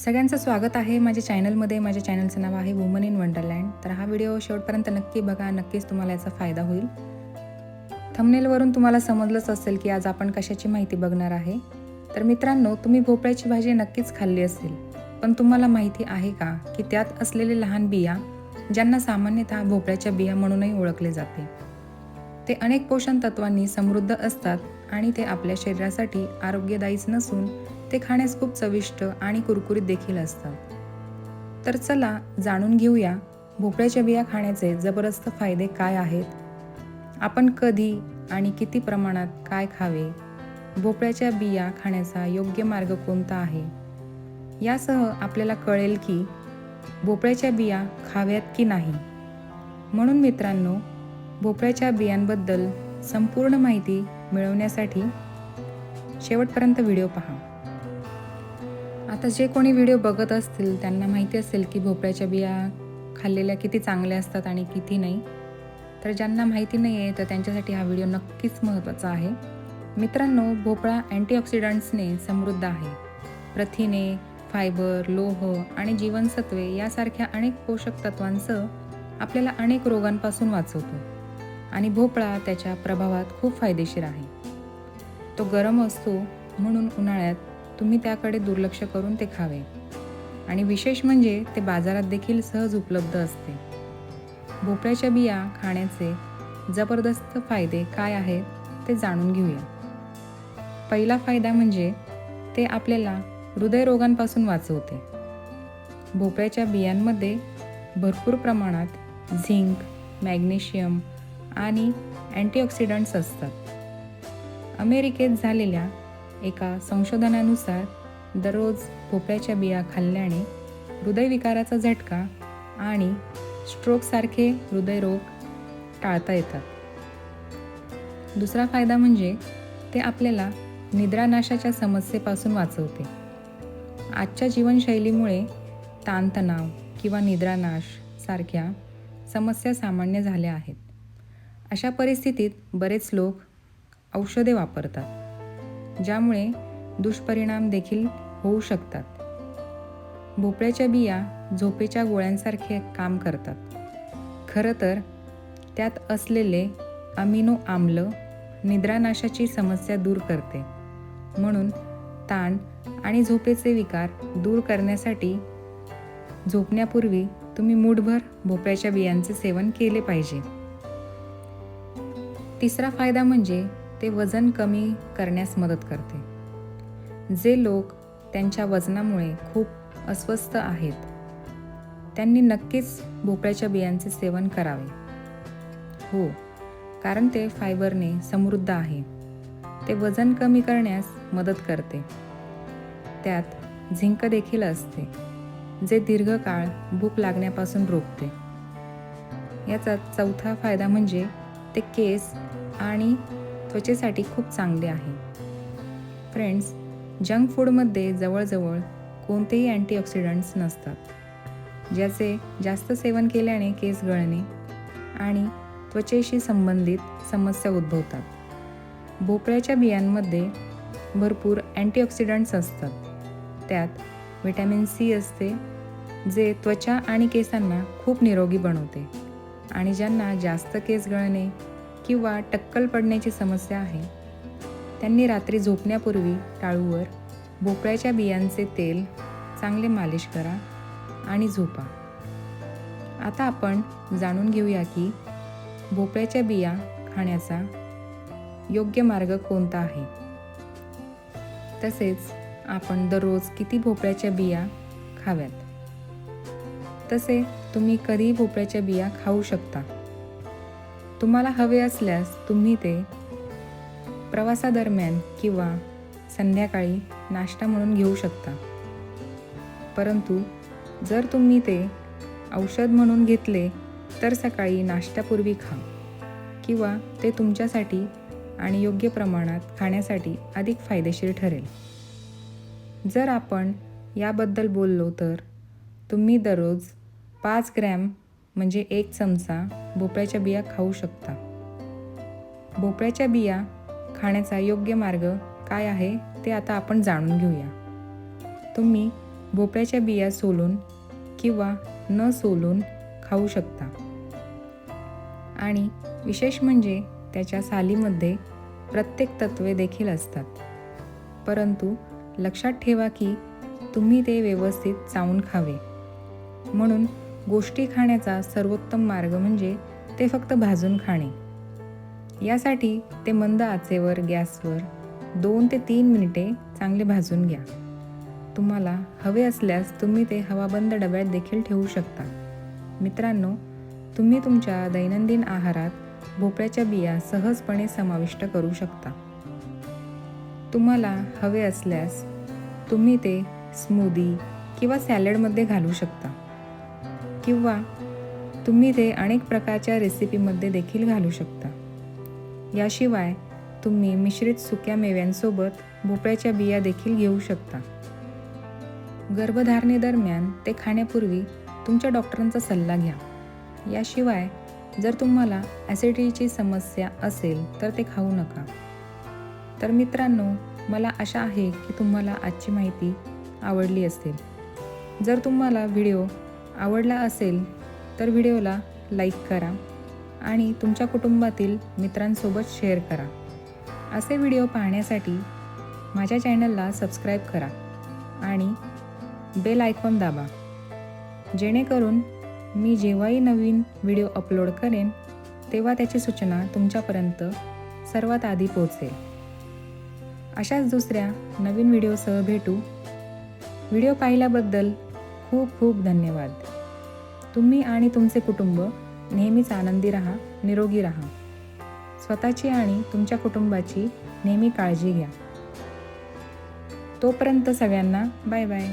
सगळ्यांचं स्वागत आहे माझ्या चॅनलमध्ये. माझ्या चॅनलचं नाव आहे वुमन इन वंडरलँड तर हा व्हिडिओ शेवटपर्यंत नक्की बघा. नक्कीच तुम्हाला याचा फायदा होईल. थमनेलवरून तुम्हाला समजलंच असेल की आज आपण कशाची माहिती बघणार आहे. तर मित्रांनो तुम्ही भोपळ्याची भाजी नक्कीच खाल्ली असेल. पण तुम्हाला माहिती आहे का की त्यात असलेले लहान बिया ज्यांना सामान्यतः भोपळ्याच्या बिया म्हणूनही ओळखले जाते ते अनेक पोषण तत्वांनी समृद्ध असतात. आणि ते आपल्या शरीरासाठी आरोग्यदायीच नसून ते खाण्यास खूप चविष्ट आणि कुरकुरीत देखील असतात तर चला जाणून घेऊया भोपळ्याच्या बिया खाण्याचे जबरदस्त फायदे काय आहेत? आपण कधी आणि किती प्रमाणात काय खावे? भोपळ्याच्या बिया खाण्याचा योग्य मार्ग कोणता आहे? यासह आपल्याला कळेल की भोपळ्याच्या बिया खाव्यात की नाही. म्हणून मित्रांनो भोपळ्याच्या बियांबद्दल संपूर्ण माहिती मिळवण्यासाठी शेवटपर्यंत व्हिडिओ पहा. आता जे कोणी व्हिडिओ बघत असतील त्यांना माहिती असेल की भोपळ्याच्या बिया खाल्लेल्या किती चांगल्या असतात आणि किती नाही. तर ज्यांना माहिती नाही आहे तर त्यांच्यासाठी हा व्हिडिओ नक्कीच महत्त्वाचा आहे. मित्रांनो भोपळा अँटीऑक्सिडंट्सने समृद्ध आहे. प्रथिने फायबर लोह आणि जीवनसत्वे यासारख्या अनेक पोषक तत्वांसह आपल्याला अनेक रोगांपासून वाचवतो. आणि भोपळा त्याच्या प्रभावात खूप फायदेशीर आहे. तो गरम असतो म्हणून उन्हाळ्यात तुम्ही त्याकडे दुर्लक्ष करून ते खावे. आणि विशेष म्हणजे ते बाजारात देखील सहज उपलब्ध असते. भोपळ्याच्या बिया खाण्याचे जबरदस्त फायदे काय आहेत ते जाणून घेऊया. पहिला फायदा म्हणजे ते आपल्याला हृदयरोगांपासून वाचवते. भोपळ्याच्या बियांमध्ये भरपूर प्रमाणात झिंक मॅग्नेशियम आणि अँटीऑक्सिडंट्स असतात. अमेरिकेत झालेल्या एका संशोधनानुसार दररोज भोपळ्याच्या बिया खाल्ल्याने हृदयविकाराचा झटका आणि स्ट्रोकसारखे हृदयरोग टाळता येतात. दुसरा फायदा म्हणजे ते आपल्याला निद्रानाशाच्या समस्येपासून वाचवते. आजच्या जीवनशैलीमुळे ताणतणाव किंवा निद्रानाश सारख्या समस्या सामान्य झाल्या आहेत. अशा परिस्थितीत बरेच लोक औषधे वापरतात ज्यामुळे दुष्परिणाम देखील होऊ शकतात. भोपळ्याच्या बिया झोपेच्या गोळ्यांसारखे काम करतात. खरं तर त्यात असलेले अमिनो आम्ल निद्रानाशाची समस्या दूर करते. म्हणून ताण आणि झोपेचे विकार दूर करण्यासाठी झोपण्यापूर्वी तुम्ही मूठभर भोपळ्याच्या बियांचे सेवन केले पाहिजे. तिसरा फायदा म्हणजे ते वजन कमी करण्यास मदत करते. जे लोक त्यांच्या वजनामुळे खूप अस्वस्थ आहेत त्यांनी नक्कीच भोपळ्याच्या बियांचे सेवन करावे. हो कारण ते फायबरने समृद्ध आहे. ते वजन कमी करण्यास मदत करते. त्यात झिंक देखील असते जे दीर्घकाळ भूक लागण्यापासून रोखते. याचा चौथा फायदा म्हणजे ते केस आणि त्वचेसाठी खूप चांगले आहे. फ्रेंड्स जंक फूडमध्ये जवळजवळ कोणतेही अँटीऑक्सिडंट्स नसतात ज्याचे जास्त सेवन केल्याने केस गळणे आणि त्वचेशी संबंधित समस्या उद्भवतात. भोपळ्याच्या बियांमध्ये भरपूर अँटीऑक्सिडंट्स असतात. त्यात व्हिटॅमिन सी असते जे त्वचा आणि केसांना खूप निरोगी बनवते. आणि ज्यांना जास्त केस गळणे किंवा टक्कल पडण्याची समस्या आहे त्यांनी रात्री झोपण्यापूर्वी टाळूवर भोपळ्याच्या बियांचे तेल चांगले मालिश करा आणि झोपा. आता आपण जाणून घेऊया की भोपळ्याच्या बिया खाण्याचा योग्य मार्ग कोणता आहे. तसेच आपण दररोज किती भोपळ्याच्या बिया खाव्यात? तसे तुम्ही कधी भोपळ्याच्या बिया खाऊ शकता. तुम्हाला हवे असल्यास तुम्ही ते प्रवासादरम्यान किंवा संध्याकाळी नाश्ता म्हणून घेऊ शकता. परंतु जर तुम्ही ते औषध म्हणून घेतले तर सकाळी नाश्त्यापूर्वी खा किंवा ते तुमच्यासाठी आणि योग्य प्रमाणात खाण्यासाठी अधिक फायदेशीर ठरेल. जर आपण याबद्दल बोललो तर तुम्ही दररोज पाच ग्रॅम म्हणजे एक चमचा भोपळ्याच्या बिया खाऊ शकता. भोपळ्याच्या बिया खाण्याचा योग्य मार्ग काय आहे ते आता आपण जाणून घेऊया. तुम्ही भोपळ्याच्या बिया सोलून किंवा न सोलून खाऊ शकता. आणि विशेष म्हणजे त्याच्या सालीमध्ये प्रत्येक तत्वे देखील असतात. परंतु लक्षात ठेवा की तुम्ही ते व्यवस्थित चावून खावे. म्हणून गोष्टी खाण्याचा सर्वोत्तम मार्ग म्हणजे ते फक्त भाजून खाणे. यासाठी ते मंद आचेवर गॅसवर दोन ते तीन मिनिटे चांगले भाजून घ्या. तुम्हाला हवे असल्यास तुम्ही ते हवाबंद डब्यात देखील ठेवू शकता. मित्रांनो तुम्ही तुमच्या दैनंदिन आहारात भोपळ्याच्या बिया सहजपणे समाविष्ट करू शकता. तुम्हाला हवे असल्यास तुम्ही ते स्मूदी किंवा सॅलडमध्ये घालू शकता. किंवा तुम्ही ते अनेक प्रकारच्या रेसिपीमध्ये देखील घालू शकता. याशिवाय तुम्ही मिश्रित सुक्या मेव्यांसोबत भोपळ्याच्या बिया देखील घेऊ शकता. गर्भधारणेदरम्यान ते खाण्यापूर्वी तुमच्या डॉक्टरांचा सल्ला घ्या. याशिवाय जर तुम्हाला ॲसिडिटीची समस्या असेल तर ते खाऊ नका. तर मित्रांनो मला आशा आहे की तुम्हाला आजची माहिती आवडली असेल. जर तुम्हाला व्हिडिओ आवडला असेल तर व्हिडिओला लाईक करा आणि तुमच्या कुटुंबातील मित्रांसोबत शेअर करा. असे व्हिडिओ पाहण्यासाठी माझ्या चॅनलला सबस्क्राईब करा आणि बेल आयकॉन दाबा. जेणेकरून मी जेव्हाही नवीन व्हिडिओ अपलोड करेन तेव्हा त्याची सूचना तुमच्यापर्यंत सर्वात आधी पोहोचेल. अशाच दुसऱ्या नवीन व्हिडिओसह भेटू. व्हिडिओ पाहिल्याबद्दल खूप खूप धन्यवाद. तुम्ही आणि तुमचे कुटुंब नेहमीच आनंदी राहा निरोगी राहा. स्वतःची आणि तुमच्या कुटुंबाची नेहमी काळजी घ्या. तोपर्यंत सगळ्यांना बाय बाय.